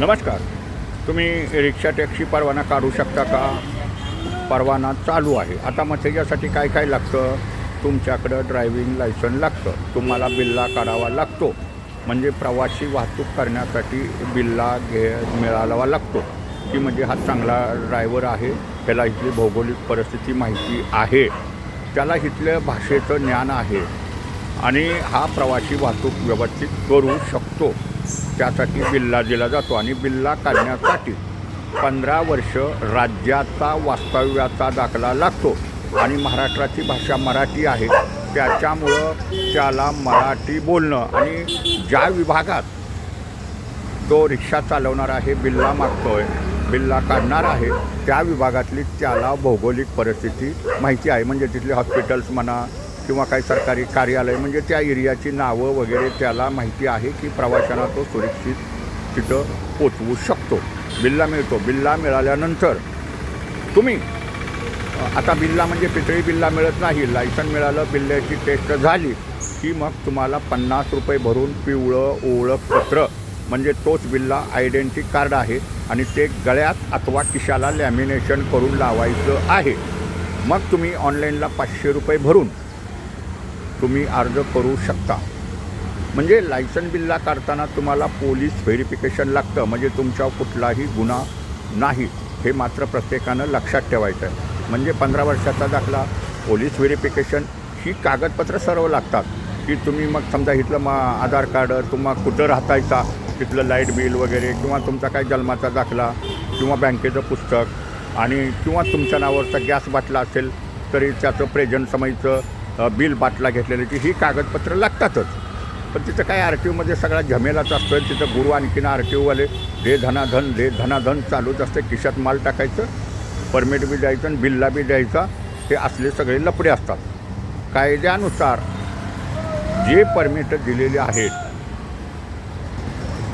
नमस्कार. तुम्ही rickshaw taxi परवाना काढू शकता का? परवाना चालू आहे. आता मग त्याच्यासाठी काय काय लागतं? तुमच्याकडं ड्रायव्हिंग लायसन लागतं. तुम्हाला बिल्ला काढावा लागतो. म्हणजे प्रवासी वाहतूक करण्यासाठी बिल्ला घे मिळावा लागतो. की म्हणजे हा चांगला ड्रायव्हर आहे. त्याला इथली भौगोलिक परिस्थिती माहिती आहे. त्याला इथल्या भाषेचं ज्ञान आहे. आणि हा प्रवासी वाहतूक व्यवस्थित करू शकतो. त्यासाठी बिल्ला दिला जातो आणि बिल्ला काढण्यासाठी पंधरा वर्ष राज्याचा वास्तव्याचा दाखला लागतो. आणि महाराष्ट्राची भाषा मराठी आहे. त्याच्यामुळं त्याला मराठी बोलणं आणि ज्या विभागात तो रिक्षा चालवणार आहे बिल्ला मागतो आहे बिल्ला काढणार आहे त्या विभागातली त्याला भौगोलिक परिस्थिती माहिती आहे. म्हणजे तिथले हॉस्पिटल्स म्हणा किंवा काही सरकारी कार्यालय म्हणजे त्या एरियाची नावं वगैरे त्याला माहिती आहे की प्रवाशांना तो सुरक्षित तिथं पोचवू शकतो. बिल्ला मिळतो. बिल्ला मिळाल्यानंतर तुम्ही आता बिल्ला म्हणजे पितळी बिल्ला मिळत नाही लायसन मिळालं बिल्ल्याची टेस्ट झाली की मग तुम्हाला पन्नास रुपये भरून पिवळं ओळखपत्र म्हणजे तोच बिल्ला आयडेंटिटी कार्ड आहे आणि ते गळ्यात अथवा खिशाला लॅमिनेशन करून लावायचं आहे. मग तुम्ही ऑनलाईनला पाचशे रुपये भरून तुम्ही अर्ज करू शकता. म्हणजे लायसन बिल्ला काढताना तुम्हाला पोलीस व्हेरिफिकेशन लागतं. म्हणजे तुमच्यावर कुठलाही गुन्हा नाही. हे मात्र प्रत्येकानं लक्षात ठेवायचं आहे म्हणजे पंधरा वर्षाचा दाखला पोलीस व्हेरिफिकेशन ही कागदपत्रं सर्व लागतात. की तुम्ही मग समजा इथलं मग आधार कार्ड तुम्हाला कुठं राहतायचा तिथलं लाइट बिल वगैरे किंवा तुमचा काही जन्माचा दाखला किंवा बँकेचं पुस्तक आणि किंवा तुमच्या नावावरचा गॅस बाटला असेल तरी त्याचं प्रेझेंट समयचं बिल बाटला घेतलेल्याची ही कागदपत्रं लागतातच. पण तिथं काय आर टी ओमध्ये सगळा झमेलाच असतो तिथं गुरु आणखीन आर टी ओवाले दे धनाधन दे धनाधन चालूच असते खिशात माल टाकायचं परमिट बी द्यायचं आणि बिलला बी द्यायचा हे असले सगळे लपडे असतात. कायद्यानुसार जे परमिट दिलेले आहेत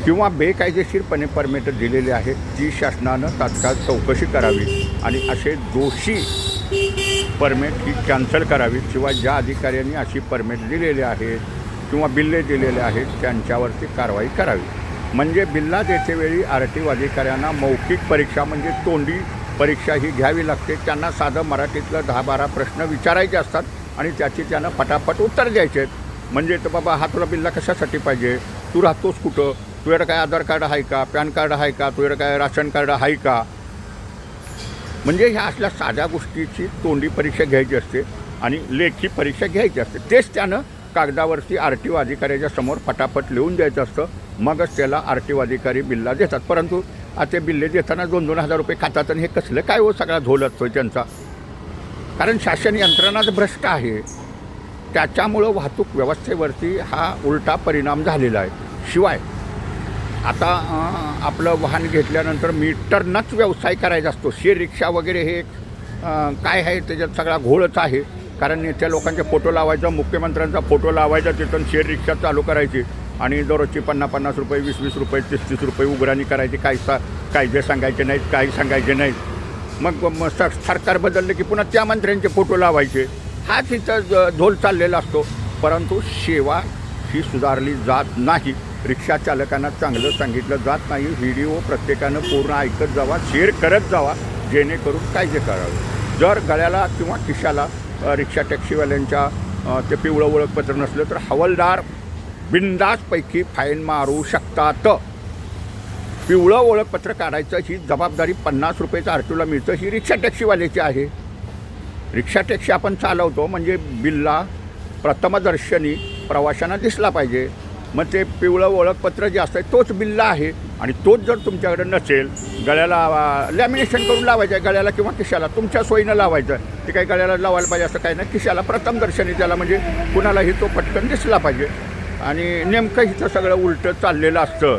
किंवा बेकायदेशीरपणे परमिट दिलेले आहेत ती शासनानं तात्काळ चौकशी करावी आणि असे दोषी परमिट ही कॅन्सल करावी किंवा ज्या अधिकाऱ्यांनी अशी परमिट दिलेली आहेत किंवा बिल्ले दिलेले आहेत त्यांच्यावरती कारवाई करावी. म्हणजे बिल्ला देतेवेळी आर टी ओ अधिकाऱ्यांना मौखिक परीक्षा म्हणजे तोंडी परीक्षा ही घ्यावी लागते. त्यांना साधं मराठीतलं दहा बारा प्रश्न विचारायचे असतात आणि त्याची त्यांना पटापट उत्तर द्यायचे आहेत. म्हणजे तर बाबा हा तुला बिल्ला कशासाठी पाहिजे? तू राहतोस कुठं? तुझ्याकडे काय आधार कार्ड आहे का? पॅन कार्ड आहे का? तुझ्याकडे काय राशन कार्ड आहे का? म्हणजे ह्या असल्या साध्या गोष्टीची तोंडी परीक्षा घ्यायची असते आणि लेखी परीक्षा घ्यायची असते. तेच त्यानं कागदावरती आर टी ओ अधिकाऱ्याच्या समोर पटापट लिहून द्यायचं असतं. मगच त्याला आर टी ओ अधिकारी बिल्ला देतात. परंतु आता ते बिल्ले देताना दोन दोन हजार रुपये खातात आणि हे कसलं काय हो सगळा झोल असतो त्यांचा? कारण शासन यंत्रणाच भ्रष्ट आहे. त्याच्यामुळं वाहतूक व्यवस्थेवरती हा उलटा परिणाम झालेला आहे. शिवाय आता आपलं वाहन घेतल्यानंतर मीटरनंच व्यवसाय करायचा असतो. शेअर रिक्षा वगैरे हे काय आहे त्याच्यात सगळा घोळच आहे. कारण नेत्या लोकांचे फोटो लावायचा मुख्यमंत्र्यांचा फोटो लावायचा तिथून शेअर रिक्षा चालू करायची. आणि दररोजची पन्नास पन्नास रुपये वीस वीस रुपये तीस तीस रुपये उघराणी करायची. काही सा कायदे सांगायचे नाहीत काही सांगायचे नाहीत. मग मग सर सरकार बदललं की पुन्हा त्या मंत्र्यांचे फोटो लावायचे. हाच तिथं झोल चाललेला असतो. परंतु सेवा ही सुधारली जात नाही. रिक्षा चालकांना चांगलं सांगितलं जात नाही. व्हिडिओ प्रत्येकानं पूर्ण ऐकत जावा शेअर करत जावा जेणेकरून काय जे करावं. जर गळ्याला किंवा खिशाला रिक्षा टॅक्सीवाल्यांच्या ते पिवळं ओळखपत्र नसलं तर हवालदार बिंदासपैकी फाईन मारू शकतात. पिवळं ओळखपत्र काढायचं ही जबाबदारी पन्नास रुपयाचं आरटीओला मिळतं ही रिक्षा टॅक्सीवाल्याची आहे. रिक्षा टॅक्सी आपण चालवतो म्हणजे बिल्ला प्रथमदर्शनी प्रवाशांना दिसला पाहिजे. मग ते पिवळं ओळखपत्र जे असतं तोच बिल्ला आहे. आणि तोच जर तुमच्याकडे नसेल गळ्याला लॅमिनेशन करून लावायचं आहे गळ्याला किंवा खिशाला. तुमच्या सोयीनं लावायचं. ते काही गळ्याला लावायला पाहिजे असं काही नाही. खिशाला प्रथमदर्शनी त्याला म्हणजे कुणालाही तो पटकन दिसला पाहिजे. आणि नेमकं हिचं सगळं उलटं चाललेलं असतं.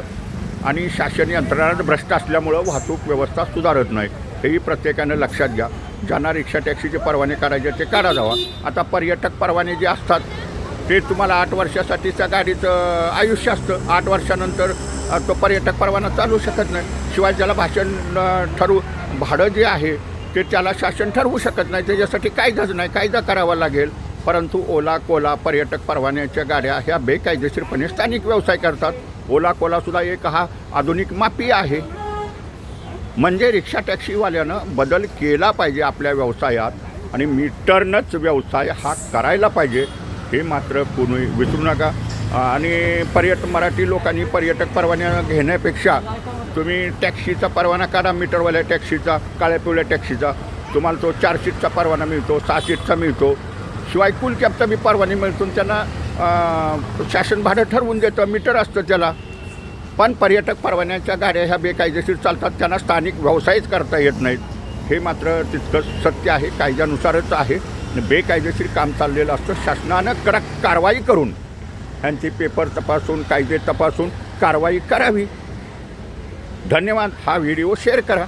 आणि शासन यंत्रणात भ्रष्ट असल्यामुळं वाहतूक व्यवस्था सुधारत नाही. हेही प्रत्येकानं लक्षात घ्या. ज्यांना रिक्षा टॅक्सीचे परवाने काढायचे ते काढा जावा. आता पर्यटक परवाने जे असतात ते तुम्हाला आठ वर्षासाठीच्या गाडीचं आयुष्य असतं. आठ वर्षानंतर तो पर्यटक परवाना चालू शकत नाही. शिवाय ज्याला भाषण ठरवू भाडं जे आहे ते त्याला शासन ठरवू शकत नाही. त्याच्यासाठी कायदाच नाही. कायदा करावा लागेल. परंतु ओला कोला पर्यटक परवान्याच्या गाड्या ह्या बेकायदेशीरपणे स्थानिक व्यवसाय करतात. ओला कोलासुद्धा एक हा आधुनिक मापी आहे. म्हणजे रिक्षा टॅक्सीवाल्यानं बदल केला पाहिजे आपल्या व्यवसायात आणि मीटरनंच व्यवसाय हा करायला पाहिजे. हे मात्र कोणी विसरू नका. आणि पर्यटक मराठी लोकांनी पर्यटक परवाना घेण्यापेक्षा तुम्ही टॅक्सीचा परवाना काढा मीटरवाल्या टॅक्सीचा काळ्या पिवळ्या टॅक्सीचा. तुम्हाला तो चार सीटचा परवाना मिळतो सहा सीटचा मिळतो. शिवाय कुल कॅबचा बी परवाना मिळतो त्यांना शासन भाडं ठरवून देतं मीटर असतं त्याला. पण पर्यटक परवान्याच्या गाड्या ह्या बेकायदेशीर चालतात त्यांना स्थानिक व्यवसायच करता येत नाहीत. हे मात्र तितकंच सत्य आहे कायद्यानुसारच आहे. बेकायदेशीर काम चाललेलं असतं. शासनानं कडक कारवाई करून ह्यांचे पेपर तपासून कायदे तपासून कारवाई करावी. धन्यवाद. हा व्हिडिओ शेअर करा.